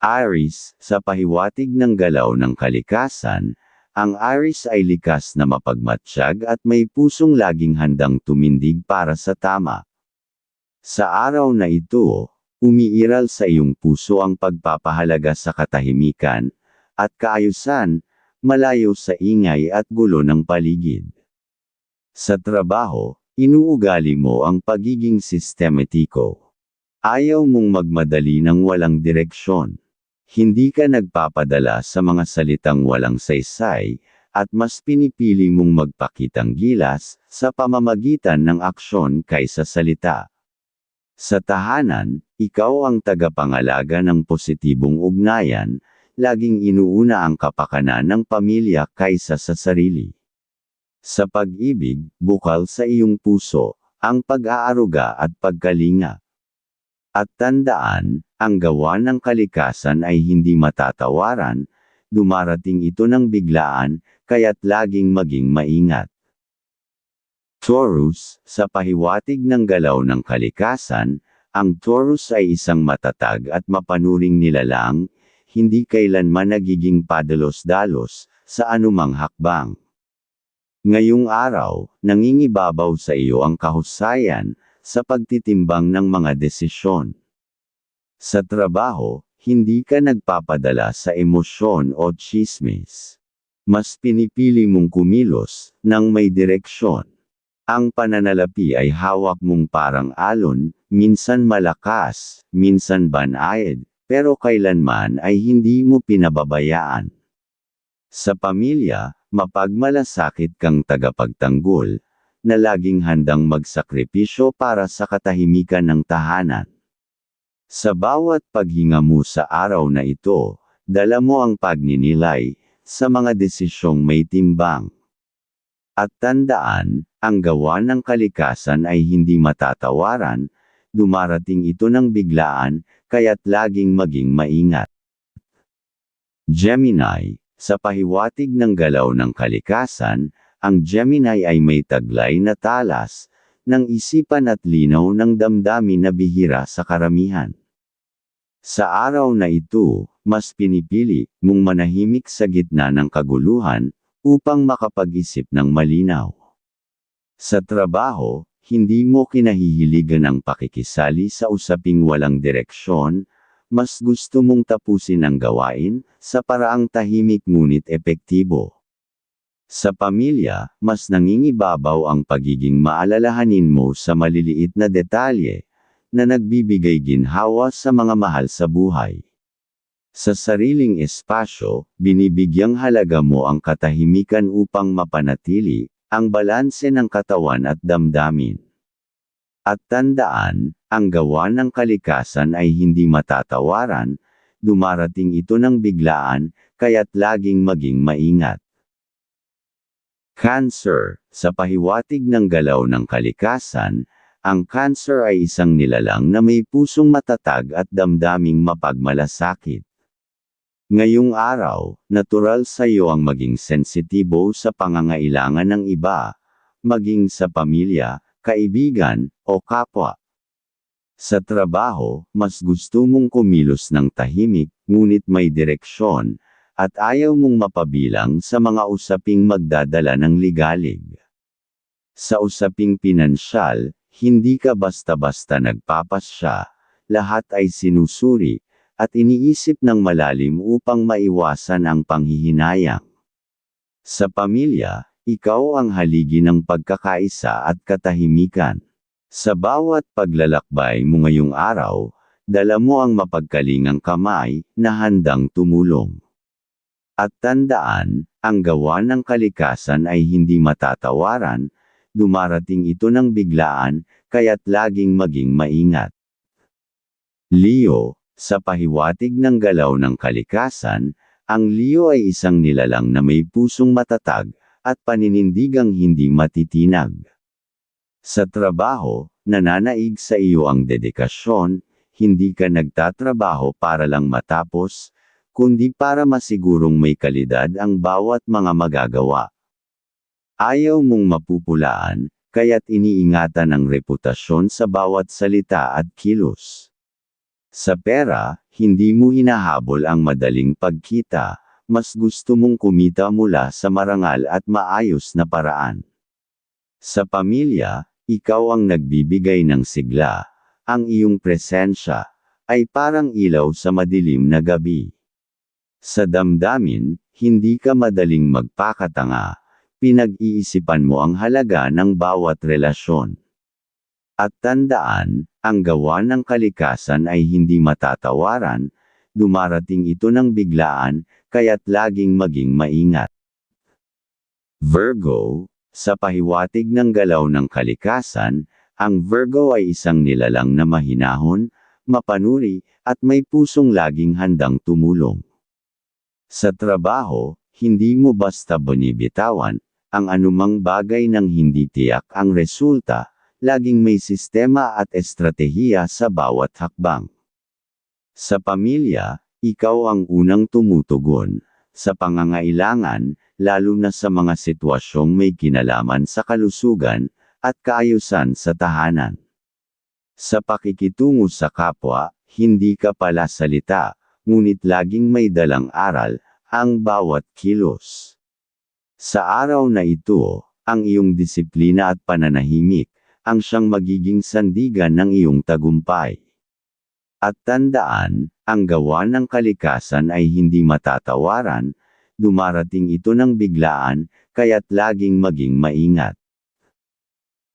Aries, sa pahiwatig ng galaw ng kalikasan, ang Aries ay likas na mapagmatsyag at may pusong laging handang tumindig para sa tama. Sa araw na ito, umiiral sa iyong puso ang pagpapahalaga sa katahimikan at kaayusan, malayo sa ingay at gulo ng paligid. Sa trabaho, inuugali mo ang pagiging sistematiko. Ayaw mong magmadali ng walang direksyon. Hindi ka nagpapadala sa mga salitang walang saysay, at mas pinipili mong magpakitang gilas sa pamamagitan ng aksyon kaysa salita. Sa tahanan, ikaw ang tagapangalaga ng positibong ugnayan, laging inuuna ang kapakanan ng pamilya kaysa sa sarili. Sa pag-ibig, bukal sa iyong puso, ang pag-aaruga at pagkalinga. At tandaan, ang gawa ng kalikasan ay hindi matatawaran, dumarating ito ng biglaan, kaya't laging maging maingat. Taurus, sa pahiwatig ng galaw ng kalikasan, ang Taurus ay isang matatag at mapanuring nilalang, hindi kailanman nagiging padalos-dalos, sa anumang hakbang. Ngayong araw, nangingibabaw sa iyo ang kahusayan, sa pagtitimbang ng mga desisyon. Sa trabaho, hindi ka nagpapadala sa emosyon o chismis. Mas pinipili mong kumilos, ng may direksyon. Ang pananalapi ay hawak mong parang alon, minsan malakas, minsan banayad, pero kailanman ay hindi mo pinababayaan. Sa pamilya, mapagmalasakit kang tagapagtanggol, na laging handang magsakripisyo para sa katahimikan ng tahanan. Sa bawat paghinga mo sa araw na ito, dala mo ang pagninilay, sa mga desisyong may timbang. At tandaan, ang gawa ng kalikasan ay hindi matatawaran, dumarating ito ng biglaan, kaya't laging maging maingat. Gemini, sa pahiwatig ng galaw ng kalikasan, ang Gemini ay may taglay na talas, ng isipan at linaw ng damdamin na bihira sa karamihan. Sa araw na ito, mas pinipili mong manahimik sa gitna ng kaguluhan, upang makapag-isip ng malinaw. Sa trabaho, hindi mo kinahihiligan ang pakikisali sa usaping walang direksyon, mas gusto mong tapusin ang gawain, sa paraang tahimik ngunit epektibo. Sa pamilya, mas nangingibabaw ang pagiging maalalahanin mo sa maliliit na detalye, na nagbibigay ginhawa sa mga mahal sa buhay. Sa sariling espasyo, binibigyang halaga mo ang katahimikan upang mapanatili, ang balanse ng katawan at damdamin. At tandaan, ang gawa ng kalikasan ay hindi matatawaran, dumarating ito ng biglaan, kaya't laging maging maingat. Cancer, sa pahiwatig ng galaw ng kalikasan, ang cancer ay isang nilalang na may pusong matatag at damdaming mapagmalasakit. Ngayong araw, natural sa iyo ang maging sensitibo sa pangangailangan ng iba, maging sa pamilya, kaibigan, o kapwa. Sa trabaho, mas gusto mong kumilos ng tahimik, ngunit may direksyon, at ayaw mong mapabilang sa mga usaping magdadala ng ligalig. Sa usaping pinansyal, hindi ka basta-basta nagpapasya, lahat ay sinusuri, at iniisip ng malalim upang maiwasan ang panghihinayang. Sa pamilya, ikaw ang haligi ng pagkakaisa at katahimikan. Sa bawat paglalakbay mo ngayong araw, dala mo ang mapagkalingang kamay, na handang tumulong. At tandaan, ang gawa ng kalikasan ay hindi matatawaran, dumarating ito ng biglaan, kaya't laging maging maingat. Leo, sa pahiwatig ng galaw ng kalikasan, ang Leo ay isang nilalang na may pusong matatag, at paninindigang hindi matitinag. Sa trabaho, nananaig sa iyo ang dedikasyon, hindi ka nagtatrabaho para lang matapos, kundi para masigurong may kalidad ang bawat mga magagawa. Ayaw mong mapupulaan, kaya't iniingatan ang reputasyon sa bawat salita at kilos. Sa pera, hindi mo hinahabol ang madaling pagkita, mas gusto mong kumita mula sa marangal at maayos na paraan. Sa pamilya, ikaw ang nagbibigay ng sigla, ang iyong presensya, ay parang ilaw sa madilim na gabi. Sa damdamin, hindi ka madaling magpakatanga, pinag-iisipan mo ang halaga ng bawat relasyon. At tandaan, ang gawa ng kalikasan ay hindi matatawaran, dumarating ito ng biglaan, kaya't laging maging maingat. Virgo, sa pahiwatig ng galaw ng kalikasan, ang Virgo ay isang nilalang na mahinahon, mapanuri, at may pusong laging handang tumulong. Sa trabaho, hindi mo basta binibitawan, ang anumang bagay ng hindi tiyak ang resulta, laging may sistema at estratehiya sa bawat hakbang. Sa pamilya, ikaw ang unang tumutugon, sa pangangailangan, lalo na sa mga sitwasyong may kinalaman sa kalusugan, at kaayusan sa tahanan. Sa pakikitungo sa kapwa, hindi ka pala salita, ngunit laging may dalang aral, ang bawat kilos. Sa araw na ito, ang iyong disiplina at pananahimik, ang siyang magiging sandigan ng iyong tagumpay. At tandaan, ang gawa ng kalikasan ay hindi matatawaran, dumarating ito ng biglaan, kaya't laging maging maingat.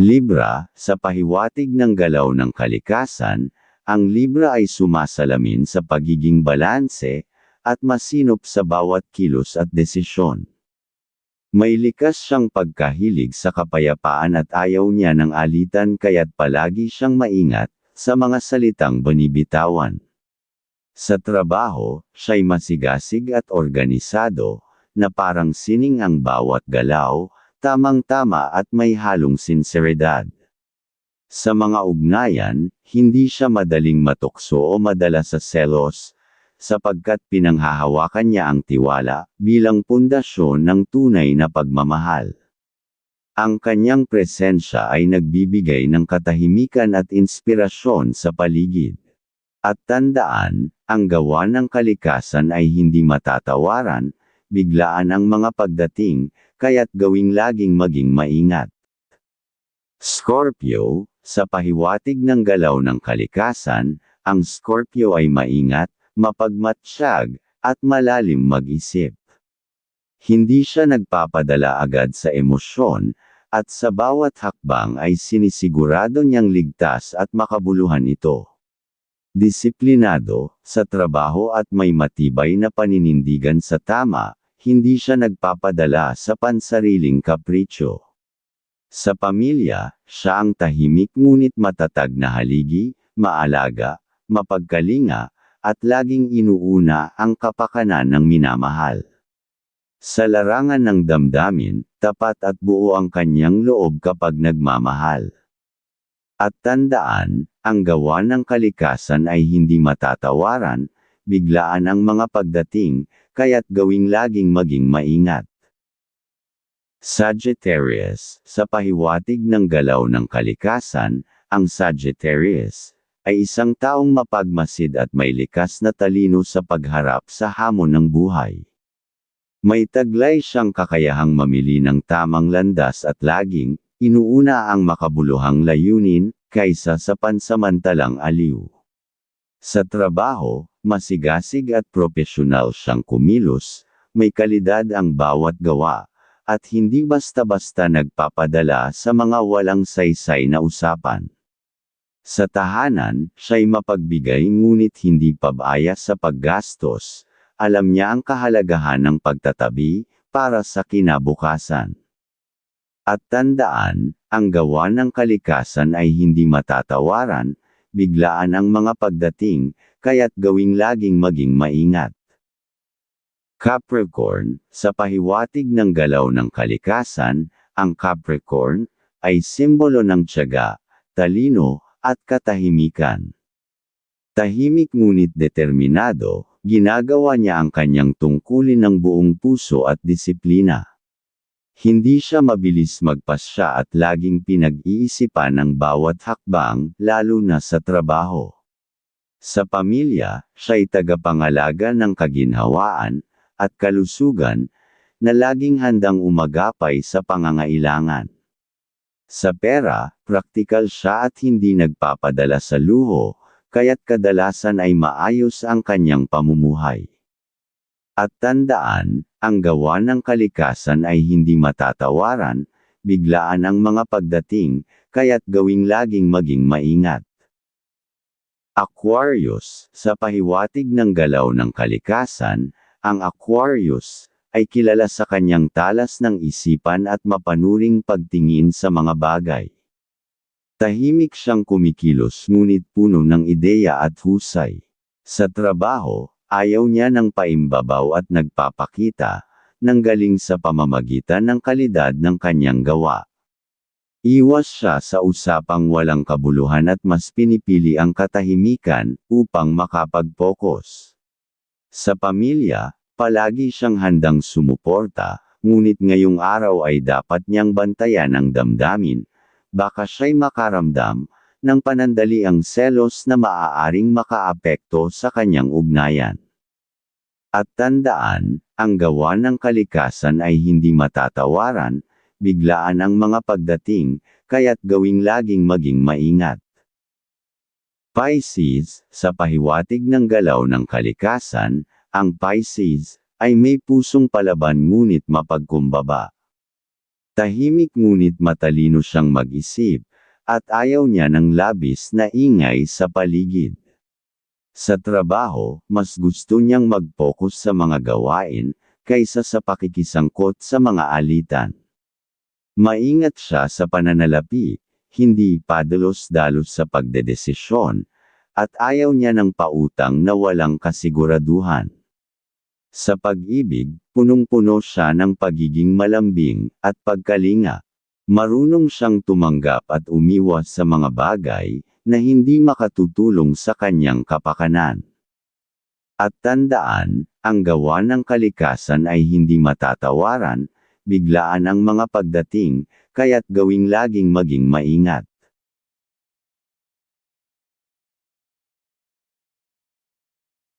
Libra, sa pahiwatig ng galaw ng kalikasan, ang Libra ay sumasalamin sa pagiging balanse, at masinop sa bawat kilos at desisyon. May likas siyang pagkahilig sa kapayapaan at ayaw niya ng alitan kaya't palagi siyang maingat, sa mga salitang banibitawan. Sa trabaho, siya'y masigasig at organisado, na parang sining ang bawat galaw, tamang-tama at may halong sinseridad. Sa mga ugnayan, hindi siya madaling matukso o madala sa selos, sapagkat pinanghahawakan niya ang tiwala, bilang pundasyon ng tunay na pagmamahal. Ang kanyang presensya ay nagbibigay ng katahimikan at inspirasyon sa paligid. At tandaan, ang gawa ng kalikasan ay hindi matatawaran, biglaan ang mga pagdating, kaya't gawing laging maging maingat. Scorpio, sa pahiwatig ng galaw ng kalikasan, ang Scorpio ay maingat, mapagmatsyag, at malalim mag-isip. Hindi siya nagpapadala agad sa emosyon, at sa bawat hakbang ay sinisigurado niyang ligtas at makabuluhan ito. Disiplinado, sa trabaho at may matibay na paninindigan sa tama, hindi siya nagpapadala sa pansariling kapritsyo. Sa pamilya, siya ang tahimik ngunit matatag na haligi, maalaga, mapagkalinga, at laging inuuna ang kapakanan ng minamahal. Sa larangan ng damdamin, tapat at buo ang kanyang loob kapag nagmamahal. At tandaan, ang gawa ng kalikasan ay hindi matatawaran, biglaan ang mga pagdating, kaya't gawing laging maging maingat. Sagittarius, sa pahiwatig ng galaw ng kalikasan, ang Sagittarius, ay isang taong mapagmasid at may likas na talino sa pagharap sa hamon ng buhay. May taglay siyang kakayahang mamili ng tamang landas at laging, inuuna ang makabuluhang layunin, kaysa sa pansamantalang aliw. Sa trabaho, masigasig at profesional siyang kumilos, may kalidad ang bawat gawa, at hindi basta-basta nagpapadala sa mga walang saysay na usapan. Sa tahanan, siya'y mapagbigay ngunit hindi pabaya sa paggastos, alam niya ang kahalagahan ng pagtatabi, para sa kinabukasan. At tandaan, ang gawa ng kalikasan ay hindi matatawaran, biglaan ang mga pagdating, kaya't gawing laging maging maingat. Capricorn, sa pahiwatig ng galaw ng kalikasan, ang Capricorn, ay simbolo ng tiyaga, talino, at katahimikan. Tahimik ngunit determinado, ginagawa niya ang kanyang tungkulin ng buong puso at disiplina. Hindi siya mabilis magpasya at laging pinag-iisipan ang bawat hakbang, lalo na sa trabaho. Sa pamilya, siya'y tagapangalaga ng kaginhawaan, at kalusugan, na laging handang umagapay sa pangangailangan. Sa pera, praktikal siya at hindi nagpapadala sa luho, kaya't kadalasan ay maayos ang kanyang pamumuhay. At tandaan, ang gawa ng kalikasan ay hindi matatawaran, biglaan ang mga pagdating, kaya't gawing laging maging maingat. Aquarius, sa pahiwatig ng galaw ng kalikasan, ang Aquarius, ay kilala sa kanyang talas ng isipan at mapanuring pagtingin sa mga bagay. Tahimik siyang kumikilos ngunit puno ng ideya at husay. Sa trabaho, ayaw niya ng paimbabaw at nagpapakita, ng galing sa pamamagitan ng kalidad ng kanyang gawa. Iwas siya sa usapang walang kabuluhan at mas pinipili ang katahimikan upang makapag-focus. Sa pamilya, palagi siyang handang sumuporta, ngunit ngayong araw ay dapat niyang bantayan ang damdamin, baka siya'y makaramdam ng panandaliang selos na maaaring makaapekto sa kanyang ugnayan. At tandaan, ang gawa ng kalikasan ay hindi matatawaran, biglaan ang mga pagdating, kaya't gawing laging maging maingat. Pisces, sa pahiwatig ng galaw ng kalikasan, ang Pisces, ay may pusong palaban ngunit mapagkumbaba. Tahimik ngunit matalino siyang mag-isip, at ayaw niya ng labis na ingay sa paligid. Sa trabaho, mas gusto niyang mag-focus sa mga gawain, kaysa sa pakikisangkot sa mga alitan. Maingat siya sa pananalapi, hindi padalos-dalos sa pagdedesisyon, at ayaw niya ng pautang na walang kasiguraduhan. Sa pag-ibig, punong-puno siya ng pagiging malambing at pagkalinga. Marunong siyang tumanggap at umiwas sa mga bagay na hindi makatutulong sa kanyang kapakanan. At tandaan, ang gawa ng kalikasan ay hindi matatawaran, biglaan ang mga pagdating, kaya't gawing laging maging maingat.